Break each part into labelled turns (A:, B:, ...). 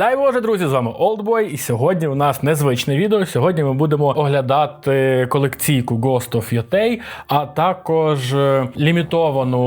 A: Дай Боже, друзі, з вами Oldboy, і сьогодні у нас незвичне відео. Сьогодні ми будемо оглядати колекційку Ghost of Yotei, а також е, лімітовану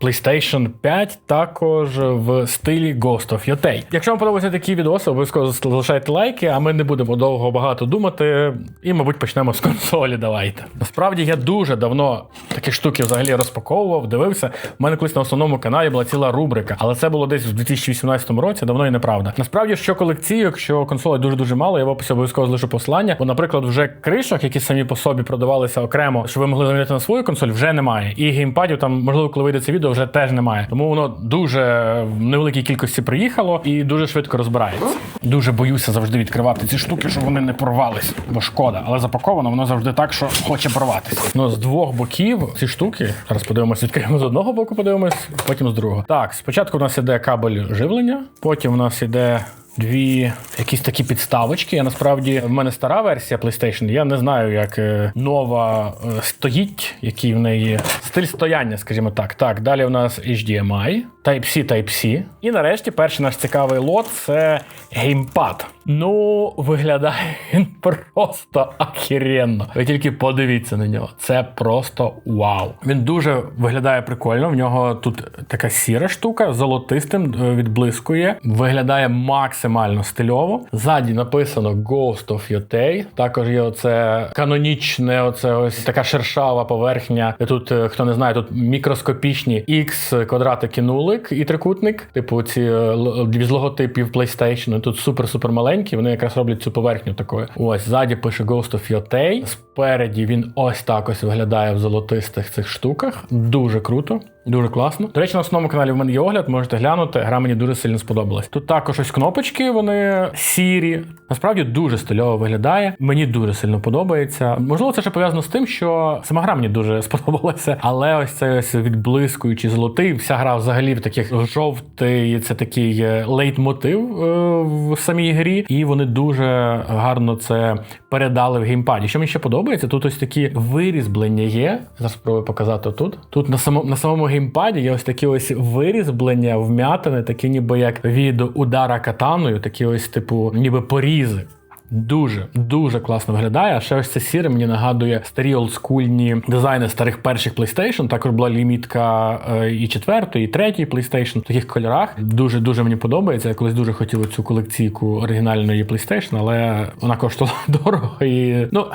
A: PlayStation 5, також в стилі Ghost of Yotei. Якщо вам подобаються такі відоси, обов'язково залишайте лайки, а ми не будемо довго багато думати. І, мабуть, почнемо з консолі. Давайте. Насправді я дуже давно такі штуки взагалі розпаковував, дивився. У мене колись на основному каналі була ціла рубрика, але це було десь в 2018 році, давно і неправда. Насправді, що колекційок, що консолей дуже-дуже мало, я в описі обов'язково залишу посилання. Бо, наприклад, вже кришок, які самі по собі продавалися окремо, що ви могли замінити на свою консоль, вже немає. І геймпадів там, можливо, коли вийде це відео, вже теж немає. Тому воно дуже в невеликій кількості приїхало і дуже швидко розбирається. Дуже боюся завжди відкривати ці штуки, щоб вони не порвались, бо шкода. Але запаковано воно завжди так, що хоче порватися. Ну з двох боків ці штуки. Зараз подивимося, відкриємо з одного боку, подивимось, потім з другого. Так, спочатку у нас іде кабель живлення, потім у нас іде. Дві якісь такі підставочки. Я насправді в мене стара версія PlayStation. Я не знаю, як е, нова е, стоїть, який в неї стиль стояння, скажімо так. Так, далі у нас HDMI, Type-C, Type-C. І нарешті перший наш цікавий лот це геймпад. Ну, виглядає він просто ахіренно. Ви тільки подивіться на нього. Це просто вау. Він дуже виглядає прикольно. В нього тут така сіра штука, золотистим е, відблискує. Виглядає максимально стильово. Ззаді написано Ghost of Yotei. Також є оце канонічне, оце ось така шершава поверхня. Тут, е, хто не знає, тут мікроскопічні X квадратики нулик і трикутник. Типу ці е, з логотипів PlayStation. Тут супер-супер маленькі. Вони якраз роблять цю поверхню такою. Ось ззаді пише Ghost of Yotei. Спереді він ось так ось виглядає в золотистих цих штуках. Дуже круто. Дуже класно. До речі, на основному каналі в мене є огляд, можете глянути. Гра мені дуже сильно сподобалась. Тут також ось кнопочки, вони сірі. Насправді дуже стильово виглядає. Мені дуже сильно подобається. Можливо, це ще пов'язано з тим, що сама гра мені дуже сподобалася, але ось цей ось відблискуючий золотий. Вся гра взагалі в таких жовтий. Це такий е, лейтмотив е, в самій грі, і вони дуже гарно це передали в геймпаді. Що мені ще подобається, тут ось такі вирізблення є. Зараз спробую показати тут. Тут на самому на самому геймпаді є ось такі ось вирізблення, вм'ятини, такі ніби як від удара катаною, такі ось, типу, ніби порізи. Дуже дуже класно виглядає. А ще ось це сіре мені нагадує старі олдскульні дизайни старих перших PlayStation. Також була лімітка е, і четвертої, і третьої PlayStation в таких кольорах. Дуже дуже мені подобається. Я колись дуже хотів цю колекційку оригінальної PlayStation, але вона коштувала дорого і ну.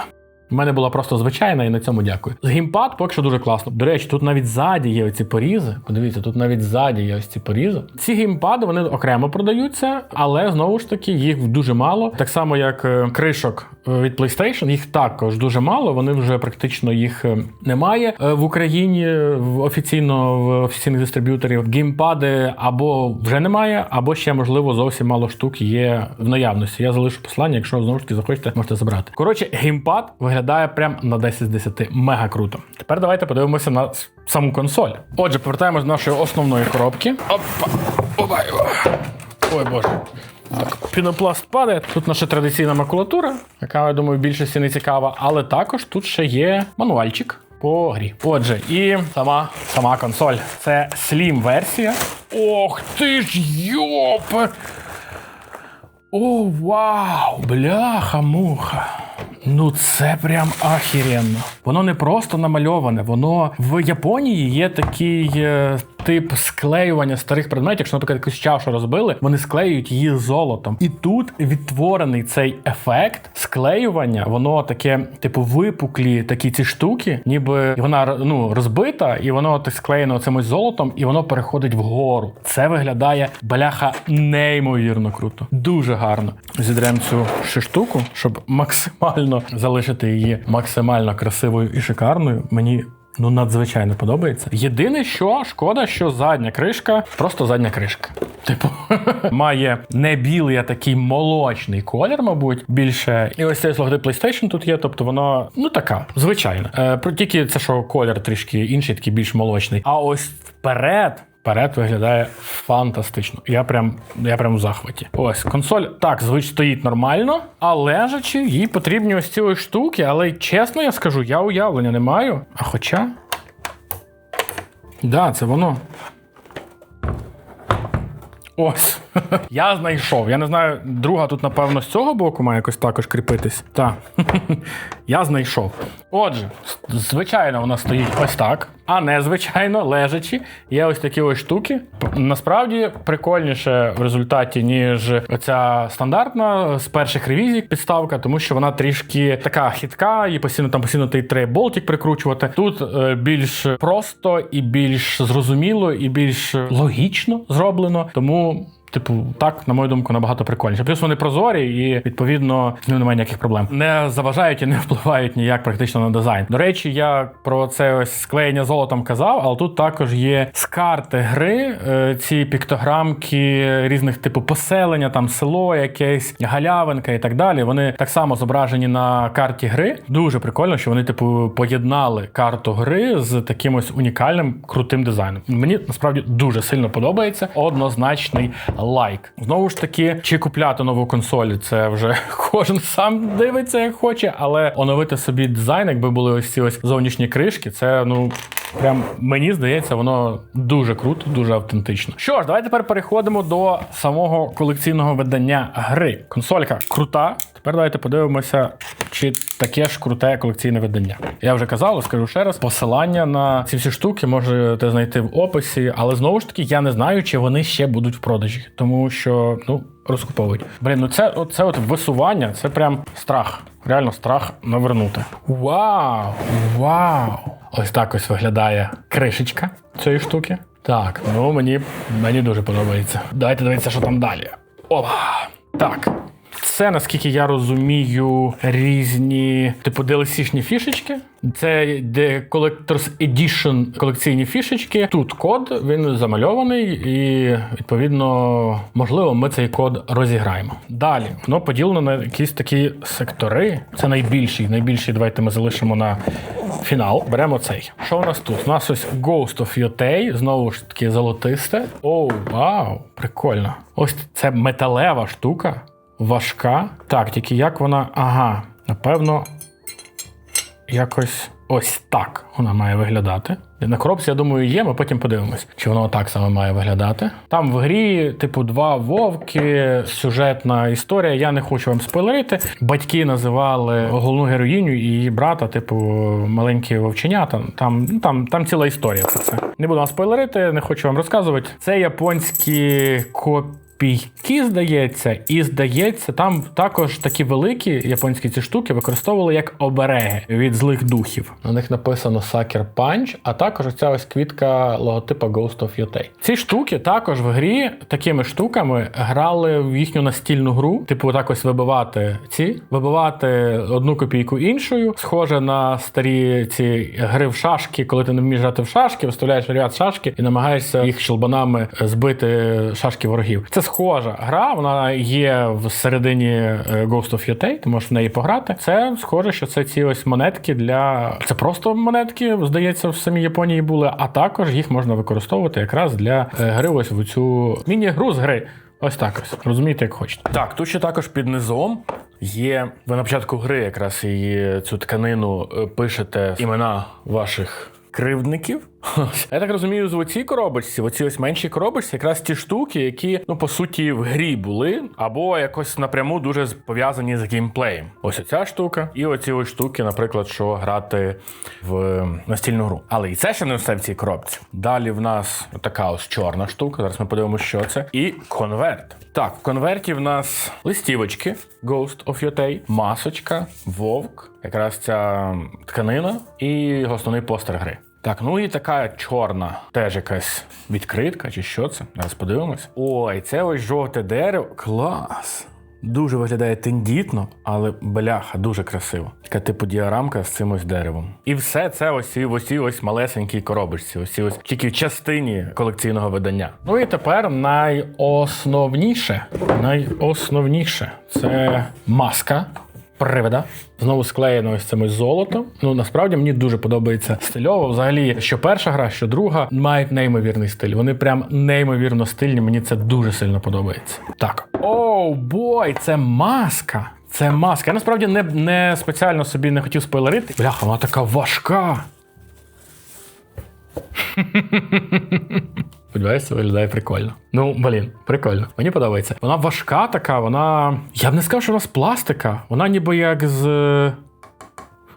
A: У мене була просто звичайна, і на цьому дякую. Геймпад поки що дуже класно. До речі, тут навіть ззаді є оці порізи. Подивіться, тут навіть ззаді є ось ці порізи. Ці геймпади вони окремо продаються, але знову ж таки їх дуже мало. Так само, як е, кришок е, від PlayStation, їх також дуже мало. Вони вже практично їх е, немає в Україні офіційно в офіційних дистриб'юторів. Геймпади або вже немає, або ще можливо зовсім мало штук є в наявності. Я залишу послання, якщо знову ж таки захочете, можете забрати. Коротше, геймпад виглядає прям на 10 з 10. Мега круто. Тепер давайте подивимося на саму консоль. Отже, повертаємось до нашої основної коробки. Опа! Опа! Ой, боже. Так, пінопласт падає. Тут наша традиційна макулатура, яка, я думаю, більшості не цікава, але також тут ще є мануальчик по грі. Отже, і сама, сама консоль. Це Slim версія. Ох ти ж йоп! О, вау! Бляха-муха. Ну це прям ахіренно. Воно не просто намальоване, воно в Японії є такий е, тип склеювання старих предметів. Якщо, наприклад, якусь чашу розбили, вони склеюють її золотом. І тут відтворений цей ефект склеювання, воно таке, типу, випуклі такі ці штуки, ніби вона ну, розбита, і воно так склеєно цимось золотом, і воно переходить вгору. Це виглядає бляха неймовірно круто. Дуже гарно. Зідремо цю штуку, щоб максимально залишити її максимально красивою і шикарною. Мені. Ну, надзвичайно подобається. Єдине, що шкода, що задня кришка, просто задня кришка. Типу, має не білий, а такий молочний колір, мабуть, більше. І ось цей логотип PlayStation тут є, тобто воно ну така, звичайна. Е, тільки це, що колір трішки інший, такий більш молочний. А ось вперед. Вперед виглядає фантастично. Я прям, я прям в захваті. Ось консоль так звич стоїть нормально, а лежачи, їй потрібні ось ці ось штуки. Але чесно я скажу, я уявлення не маю. А хоча. Да, це воно. Ось. Я знайшов. Я не знаю, друга тут, напевно, з цього боку має якось також кріпитись. Так. Я знайшов. Отже, звичайно, вона стоїть ось так, а незвичайно, лежачи, є ось такі ось штуки. Насправді прикольніше в результаті, ніж оця стандартна з перших ревізій підставка, тому що вона трішки така хитка, і постійно там постійно ти треба болтик прикручувати. Тут е, більш просто і більш зрозуміло, і більш логічно зроблено. Тому. Типу, так, на мою думку, набагато прикольніше. Плюс вони прозорі і відповідно з ним немає ніяких проблем. Не заважають і не впливають ніяк практично на дизайн. До речі, я про це ось склеєння золотом казав, але тут також є з карти гри е, ці піктограмки різних типу поселення, там село, якесь галявинка і так далі. Вони так само зображені на карті гри. Дуже прикольно, що вони, типу, поєднали карту гри з таким ось унікальним крутим дизайном. Мені насправді дуже сильно подобається. Однозначний лайк. Знову ж таки, чи купляти нову консоль, це вже кожен сам дивиться, як хоче, але оновити собі дизайн, якби були ось ці ось зовнішні кришки, це ну. Прям мені здається, воно дуже круто, дуже автентично. Що ж, давайте тепер переходимо до самого колекційного видання гри. Консолька крута. Тепер давайте подивимося, чи таке ж круте колекційне видання. Я вже казав, скажу ще раз: посилання на ці всі штуки можете знайти в описі, але знову ж таки я не знаю, чи вони ще будуть в продажі, тому що ну розкуповують. Блін, ну це, це от висування, це прям страх. Реально страх навернути. Вау! Вау! Ось так ось виглядає кришечка цієї штуки. Так, ну мені, мені дуже подобається. Давайте дивитися, що там далі. Опа! Так. Це, наскільки я розумію, різні, типу, DLC-шні фішечки. Це The Collector's Edition колекційні фішечки. Тут код, він замальований, і відповідно, можливо, ми цей код розіграємо. Далі воно поділено на якісь такі сектори. Це найбільший. Найбільший давайте ми залишимо на фінал. Беремо цей. Що у нас тут? У нас ось Ghost of Yotei, знову ж таки золотисте. Оу, вау, прикольно. Ось це металева штука. Важка. Так, тільки як вона. Ага, напевно, якось ось так вона має виглядати. На коробці, я думаю, є, ми потім подивимось, чи воно так саме має виглядати. Там в грі, типу, два вовки, сюжетна історія. Я не хочу вам спойлерити. Батьки називали головну героїню і її брата, типу, маленькі вовченята. Там, ну, там, там ціла історія про це. Не буду вам спойлерити, не хочу вам розказувати. Це японські копії. Пійки, здається, і здається, там також такі великі японські ці штуки використовували як обереги від злих духів. На них написано Sucker Punch, а також оця ось квітка логотипа Ghost of Yotei. Ці штуки також в грі такими штуками грали в їхню настільну гру, типу так ось вибивати ці, вибивати одну копійку іншою, схоже на старі ці гри в шашки, коли ти не вмієш грати в шашки, виставляєш ряд шашки і намагаєшся їх щелбанами збити шашки ворогів. Це схожа гра, вона є в середині е, Ghost of Yotei, ти можеш в неї пограти. Це схоже, що це ці ось монетки для це просто монетки, здається, в самій Японії були, а також їх можна використовувати якраз для е, гри ось в цю міні-гру з гри. Ось так ось. Розумієте, як хочете. Так, тут ще також під низом є. Ви на початку гри якраз її цю тканину е, пишете імена ваших кривдників. Я так розумію, з оцій коробочці, в оцій ось меншій коробочці, якраз ті штуки, які, ну, по суті, в грі були, або якось напряму дуже пов'язані з геймплеєм. Ось оця штука, і оці ось штуки, наприклад, що грати в настільну гру. Але і це ще не все в цій коробці. Далі в нас така ось чорна штука. Зараз ми подивимося, що це. І конверт. Так, в конверті в нас листівочки Ghost of Yotei, масочка, вовк, якраз ця тканина і основний постер гри. Так, ну і така чорна, теж якась відкритка, чи що це? Зараз подивимось. Ой, це ось жовте дерево. Клас! Дуже виглядає тендітно, але бляха, дуже красиво. Така типу діарамка з цим ось деревом. І все це ось в ось ось малесенькій коробочці, ось ось тільки в частині колекційного видання. Ну і тепер найосновніше, найосновніше це маска привида. Знову склеєно ось цим ось золотом. Ну насправді мені дуже подобається стильово. Взагалі, що перша гра, що друга, мають неймовірний стиль. Вони прям неймовірно стильні. Мені це дуже сильно подобається. Так. Оу, бой, це маска. Це маска. Я насправді не, не спеціально собі не хотів спойлерити. Бляха, вона така важка. Сподіваюся, виглядає прикольно. Ну, блін, прикольно. Мені подобається. Вона важка така, вона. Я б не сказав, що вона з пластика. Вона ніби як з.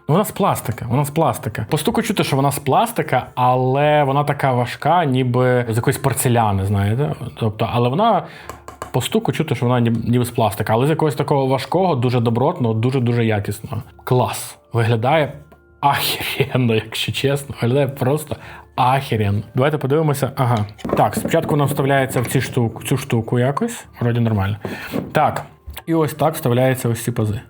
A: Ну, Вона з пластика, вона з пластика. По чути, що вона з пластика, але вона така важка, ніби з якоїсь порцеляни, знаєте. Тобто, але вона по стуку чути, що вона ніби, з пластика, але з якогось такого важкого, дуже добротного, дуже-дуже якісного. Клас. Виглядає ахеренно, якщо чесно. Виглядає просто ахеренно. Давайте подивимося. Ага. Так, спочатку вона вставляється в ці штуку, цю штуку якось. Вроді нормально. Так. І ось так вставляються ось ці пази.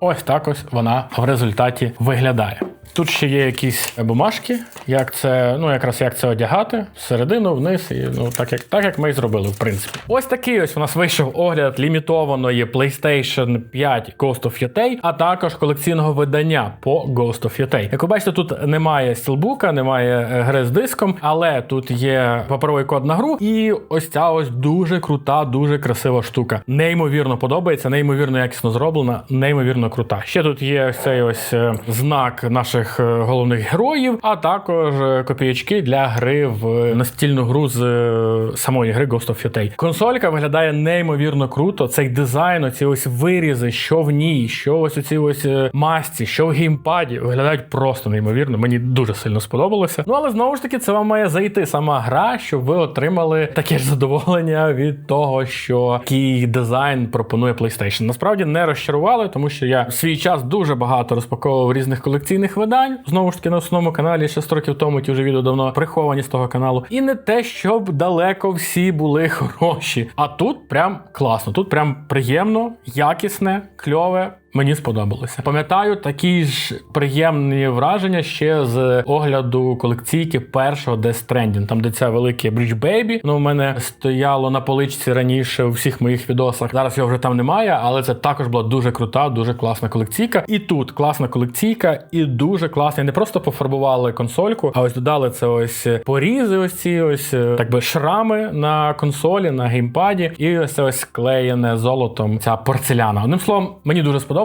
A: Ось так ось вона в результаті виглядає. Тут ще є якісь бумажки, як це, ну якраз як це одягати, всередину, вниз, і ну так як так як ми і зробили, в принципі. Ось такий ось у нас вийшов огляд лімітованої PlayStation 5 Ghost of Yotei, а також колекційного видання по Ghost of Yotei. Як ви бачите, тут немає стілбука, немає е, гри з диском, але тут є паперовий код на гру, і ось ця ось дуже крута, дуже красива штука. Неймовірно подобається, неймовірно якісно зроблена, неймовірно крута. Ще тут є ось цей ось е, знак наших е, головних героїв, а також е, копіячки для гри в настільну гру з е, самої гри Ghost of Yotei. Консолька виглядає неймовірно круто. Цей дизайн, оці ось вирізи, що в ній, що ось оці ось масці, що в геймпаді, виглядають просто неймовірно. Мені дуже сильно сподобалося. Ну але знову ж таки, це вам має зайти сама гра, щоб ви отримали таке ж задоволення від того, що який дизайн пропонує PlayStation. Насправді не розчарували, тому що я в свій час дуже багато розпаковував різних колекційних видань. Знову ж таки, на основному каналі ще 100 років тому ті вже відео давно приховані з того каналу. І не те, щоб далеко всі були хороші. А тут прям класно, тут прям приємно, якісне, кльове. Мені сподобалося. Пам'ятаю такі ж приємні враження ще з огляду колекційки першого Death Stranding, там де це велике Bridge Baby. Ну, у мене стояло на поличці раніше у всіх моїх відосах. Зараз його вже там немає, але це також була дуже крута, дуже класна колекційка. І тут класна колекційка, і дуже класна. Не просто пофарбували консольку, а ось додали це ось порізи, ось ці ось е, так би шрами на консолі, на геймпаді, і ось це ось склеєне золотом ця порцеляна. Одним словом, мені дуже сподобалося.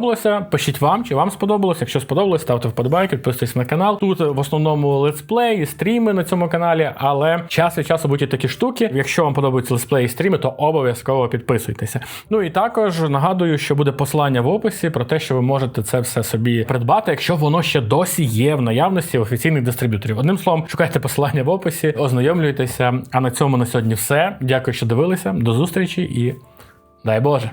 A: Пишіть вам, чи вам сподобалося. Якщо сподобалось, ставте вподобайки, підписуйтесь на канал. Тут в основному летсплеї, стріми на цьому каналі, але час від часу будуть такі штуки. Якщо вам подобаються летсплеї і стріми, то обов'язково підписуйтеся. Ну і також нагадую, що буде посилання в описі про те, що ви можете це все собі придбати, якщо воно ще досі є в наявності в офіційних дистриб'юторів. Одним словом, шукайте посилання в описі, ознайомлюйтеся. А на цьому на сьогодні все. Дякую, що дивилися. До зустрічі і дай Боже.